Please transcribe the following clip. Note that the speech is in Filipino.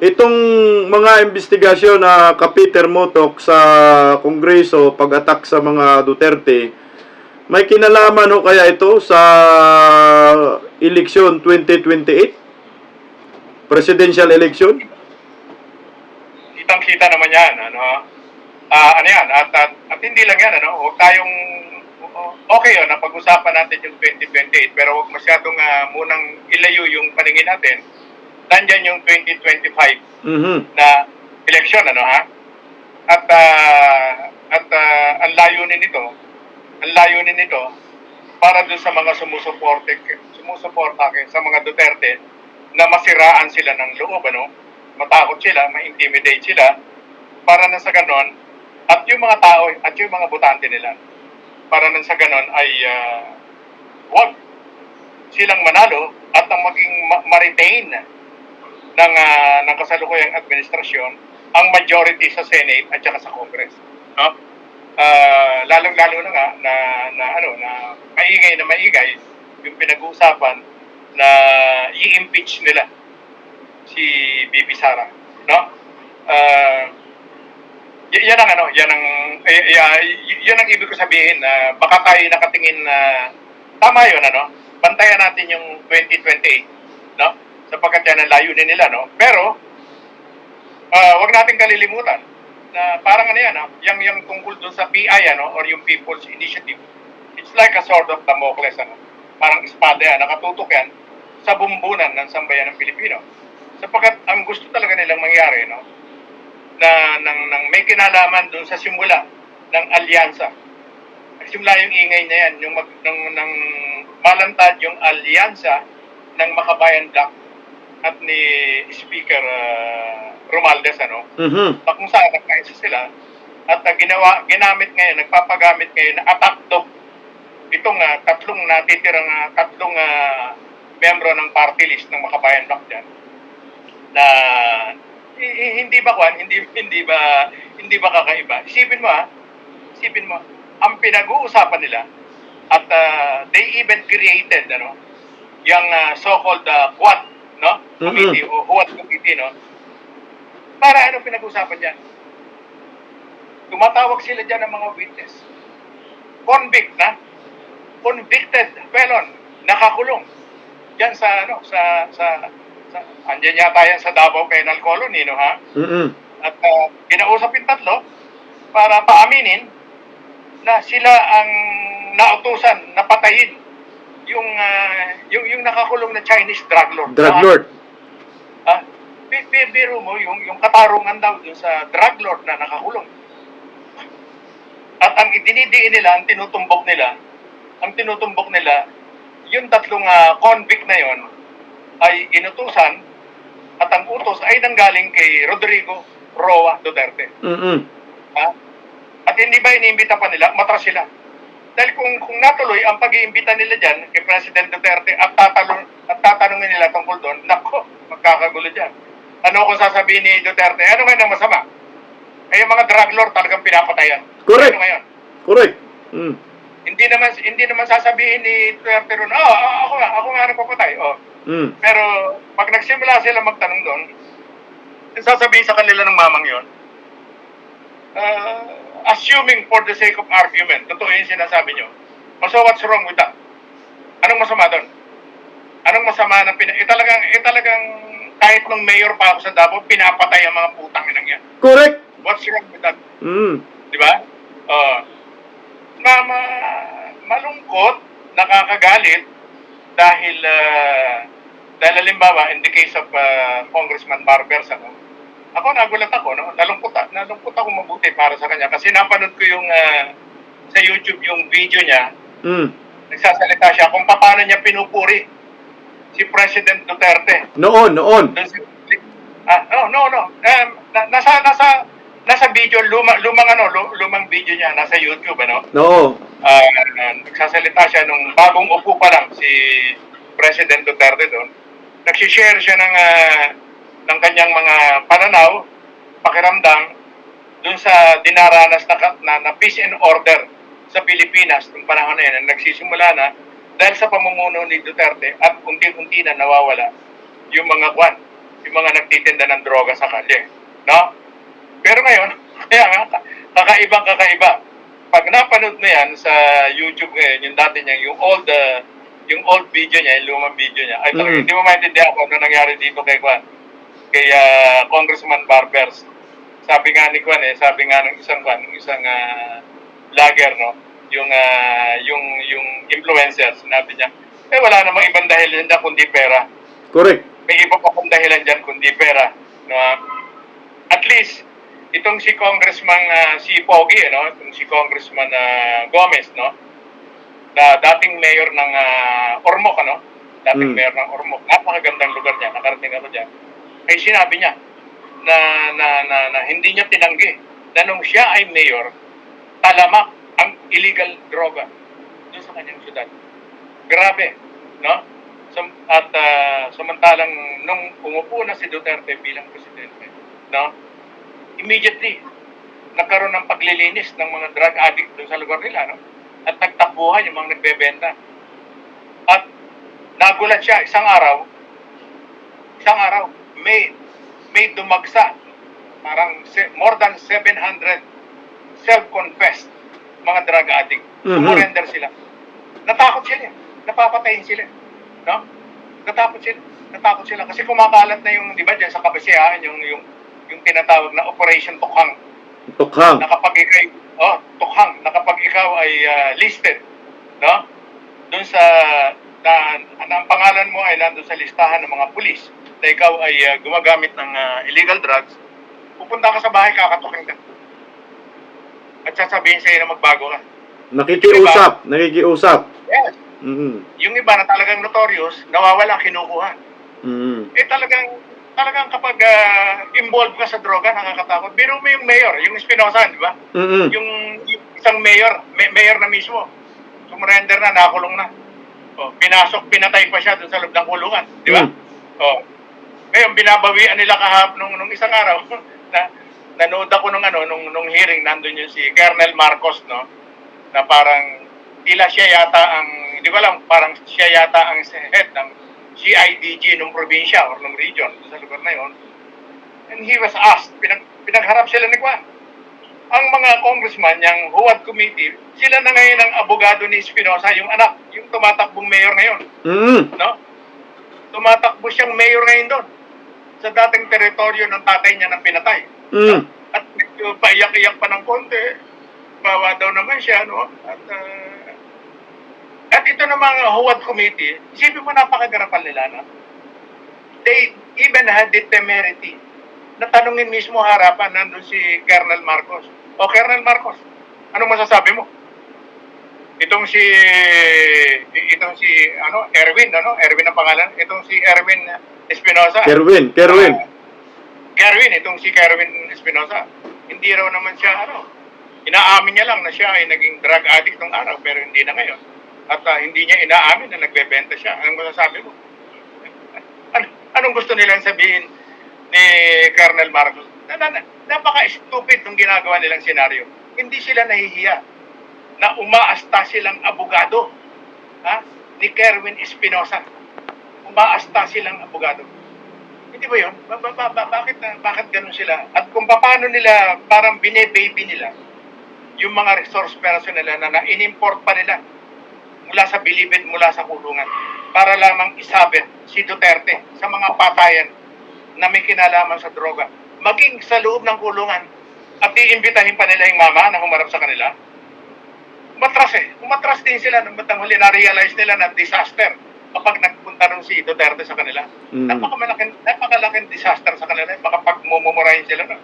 Itong mga investigasyon na kapiter Motok sa Kongreso pag-attack sa mga Duterte, may kinalaman ho kaya ito sa eleksyon 2028? Presidential election? kitang-kita naman yan, ano, ah ano yan, at, at, at hindi lang yan, ano, huwag tayong, okay yun, na pag-usapan natin yung 2028, pero huwag masyadong ah, munang ilayo yung paningin natin, nandyan yung 2025 Mhm. na eleksyon, ano ha? At, ah, at ah, ang layunin nito, ang layunin nito, para dun sa mga sumusuporte, sumusuporta sa mga Duterte, na masiraan sila ng loob, ano? Matakot sila, ma-intimidate sila, para na sa ganon, at yung mga tao, at yung mga botante nila, para nang sa ganon ay ah, wag silang manalo at ang maging ma- ma-retain ng, ah, ng kasalukuyang administrasyon ang majority sa Senate at saka sa Congress. No? Ah, lalong-lalo na nga na, na ano na maingay na maingay yung pinag-uusapan na i-impeach nila si Bibi Sara, no? Y- yan ang ano, yan ang y- y- y- yan ang ibig ko sabihin na baka tayo nakatingin na tama 'yon ano. Bantayan natin yung 2028, no? Sapagkat yan ang layunin nila, no? Pero ah, wag natin kalilimutan na parang ano yan, ah, yung, yung tungkol dun sa PI, ano, or yung People's Initiative. It's like a sword of Damocles, ano. Parang espada yan, nakatutok yan sa bumbunan ng sambayan ng Pilipino. Sapagkat ang gusto talaga nilang mangyari, no, na nang, nang may kinalaman dun sa simula ng alyansa. Simula yung ingay na yan, yung mag, ng, ng malantad yung alyansa ng Makabayan Black at ni Speaker ah, Romualdez, ano, Mhm. na kung saan nagkaisa sila. At uh, ginawa ginamit ngayon nagpapagamit ngayon na attack dog. Itong uh, tatlong natitirang uh, tatlong uh, membro ng party list ng Makabayan Bloc dyan na hi- hi- hindi ba kwan hindi hindi ba hindi ba kakaiba? Isipin mo ha isipin mo ang pinag-uusapan nila at uh, they even created ano yung uh, so-called uh, quad no committee o quad committee no para ano pinag-usapan dyan? Tumatawag sila dyan ng mga witness. Convict na. Convicted felon. Nakakulong. Diyan sa, ano, sa, sa, sa, andyan yata yan sa Davao Penal Colony, no, ha? Mhm. At uh, kinausap yung tatlo para paaminin na sila ang nautusan na patayin yung, ah, yung, yung nakakulong na Chinese drug lord. Drug lord. Ah, bi- bi- biro mo yung yung katarungan daw dun sa drug lord na nakakulong. At ang idinidiin nila, ang tinutumbok nila, ang tinutumbok nila, yung tatlong ah, convict na yon ay inutusan at ang utos ay nanggaling kay Rodrigo Roa Duterte. Mhm. Ha? At hindi ba iniimbita pa nila? Matras sila. Dahil kung, kung natuloy ang pag-iimbita nila dyan kay President Duterte at, tatalong, at tatanungin nila tungkol doon, nako, magkakagulo dyan. Ano kung sasabihin ni Duterte? Ano ngayon ang masama? Eh, yung mga drug lord talagang pinapatayan. Correct. Ano ngayon? Correct. Mm. Hindi naman hindi naman sasabihin ni Duterte ron, oh, oh, ako nga, ako nga nagpapatay. Oh. Mm. Pero pag nagsimula sila magtanong doon, sasabihin sa kanila ng mamang yon, uh, assuming for the sake of argument, totoo yung sinasabi nyo, so what's wrong with that? Anong masama doon? Anong masama na pina... Eh talagang, eh talagang kahit nung mayor pa ako sa Davao, pinapatay ang mga putang inang yan. Correct. What's wrong with that? Mm. Di ba? Uh, ma, ma, malungkot, nakakagalit dahil uh, dahil halimbawa in the case of uh, Congressman Barbers ano, ako nagulat ako no nalungkot nalungkot ako mabuti para sa kanya kasi napanood ko yung uh, sa YouTube yung video niya Mm. nagsasalita siya kung paano niya pinupuri si President Duterte Noon, noon. ah, no, no, no. Um, na, nasa, nasa, nasa video, luma, lumang ano, lu- lumang video niya, nasa YouTube, ano. No. Ah, ah, nagsasalita siya nung bagong upo pa lang si President Duterte doon. Nagsishare siya ng, ah, ng kanyang mga pananaw, pakiramdam, doon sa dinaranas na, na, na peace and order sa Pilipinas nung panahon na yun, na nagsisimula na dahil sa pamumuno ni Duterte at unti-unti na nawawala yung mga kwan, yung mga nagtitinda ng droga sa kalye. No? Pero ngayon, kaya nga, kakaibang kakaiba. Pag napanood mo yan sa YouTube ngayon, yung dati niya, yung old, uh, yung old video niya, yung lumang video niya, ay Mm. hindi mo maintindihan kung ano nangyari dito kay Kwan, kay ah, Congressman Barbers. Sabi nga ni Kwan eh, sabi nga ng isang Kwan, ng isang ah, vlogger, no? Yung, ah, yung, yung influencer, sinabi niya, eh wala namang ibang dahilan dyan kundi pera Correct. may iba pa kong dahilan dyan kundi pera. No? At least, itong si Congressman ah, si Pogi, ano? itong si Congressman ah, Gomez, no? na dating mayor ng ah, Ormoc, ano? dating Mm. mayor ng Ormoc, napakagandang lugar niya, nakarating ako dyan. Ay sinabi niya na, na, na, na hindi niya tinanggi na nung siya ay mayor, talamak ang illegal droga doon sa kanyang syudad. Grabe, no? Sam- at ah, samantalang nung umupo na si Duterte bilang presidente, no? Immediately nagkaroon ng paglilinis ng mga drug addict doon sa lugar nila, no? At nagtakbuhan yung mga nagbebenta. At nagulat siya isang araw, isang araw, may may dumagsa parang more than 700 self-confessed mga drug addict. Mhm. Sumurrender sila. Natakot sila. Napapatayin sila. No? Natakot sila. Natakot sila kasi kumakalat na yung, di ba, dyan sa kabasihan, yung, yung, yung tinatawag na Operation Tukhang. Tukhang. Na kapag ikaw, oh, Tukhang, na kapag ikaw ay ah, listed, no? Doon sa, na, na ang pangalan mo ay nandun sa listahan ng mga pulis na ikaw ay ah, gumagamit ng ah, illegal drugs, pupunta ka sa bahay, kakatukin ka. At sasabihin sa'yo na magbago ka. Nakikiusap. Nakikiusap. Yes. Mm. Yung iba na talagang notorious, nawawala, kinukuha. Mm. Eh talagang, talagang kapag ah, involved ka sa droga, nakakatakot. Biro mo yung mayor, yung Espinosa, di ba? Mm. Yung, yung isang mayor, may, mayor na mismo, sumurrender na, nakulong na. O, pinasok, pinatay pa siya dun sa loob ng kulungan, di ba? Mm. O, ngayon, binabawian nila kahap nung, nung isang araw, na, nanood ako nung, ano, nung, nung hearing, nandun yung si Colonel Marcos, no? Na parang, tila siya yata ang, hindi ko alam, parang siya yata ang head ng CIDG nung probinsya or nung region sa lugar na yon. And he was asked, pinag, pinagharap sila ni Kwan. Ang mga congressman, yung Huwad Committee, sila na ngayon ang abogado ni Espinosa, yung anak, yung tumatakbong mayor ngayon. Mm. No? Tumatakbo siyang mayor ngayon doon sa dating teritoryo ng tatay niya ng pinatay. Mm. At medyo paiyak-iyak pa ng konti. Bawa daw naman siya, no? At, ah, at ito ng mga Huwad Committee, isipin mo napakagarapan nila, no? They even had the temerity na tanungin mismo harapan nandun si Colonel Marcos. O Colonel Marcos, ano masasabi mo? Itong si itong si ano Erwin ano Erwin ang pangalan itong si Erwin Espinosa Kerwin. Kerwin. Ah, Kerwin, itong si Kerwin Espinosa, hindi raw naman siya, ano, inaamin niya lang na siya ay naging drug addict nung araw, pero hindi na ngayon. At ah, hindi niya inaamin na nagbebenta siya. Anong masasabi mo? Ano, anong gusto nilang sabihin ni Colonel Marcos? Na, na, na- napaka-stupid ng ginagawa nilang senaryo. Hindi sila nahihiya na umaasta silang abogado ha, ni Kerwin Espinosa. Umaasta silang abogado. Hindi ba yun? Ba, ba, ba, ba- bakit, na, bakit ganun sila? At kung paano nila, parang bine-baby nila, yung mga resource person nila na na-import pa nila mula sa bilibid, mula sa kulungan, para lamang isabit si Duterte sa mga patayan na may kinalaman sa droga. Maging sa loob ng kulungan at iimbitahin pa nila yung mama na humarap sa kanila. Umatras eh. Umatras din sila nang batang huli na-realize nila na disaster kapag nagpunta nung si Duterte sa kanila. Mm. Napakalaking, napakalaking disaster sa kanila. Baka pagmumurahin sila na.